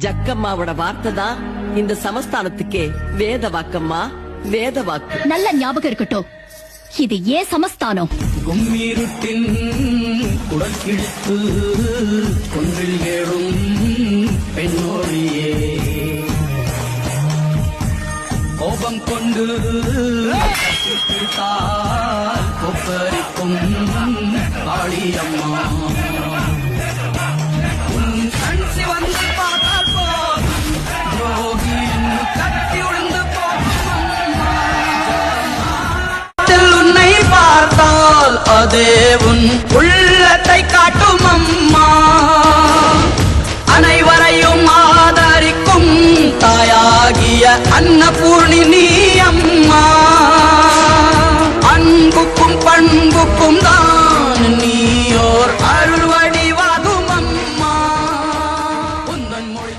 ஜக்கம்மாவோட வார்த்தை தான் இந்த சமஸ்தானத்துக்கே வேத வாக்கம்மா வேத வாக்கு நல்ல ஞாபகம் இருக்கட்டும். இது ஏன் சமஸ்தானம்? கும்மிருட்டின் குடல் கிழித்து கொன்றில் ஏழும் பெண்ணோடியே. கோபம் கொண்டு கொப்பரிக்கும் காளியம்மா தேவுன். உள்ளத்தை காட்டும் அம்மா. அனைவரையும் ஆதரிக்கும் தாயாகிய அன்னபூர்ணி நீ அம்மா. அன்புக்கும் பண்புக்கும் தான்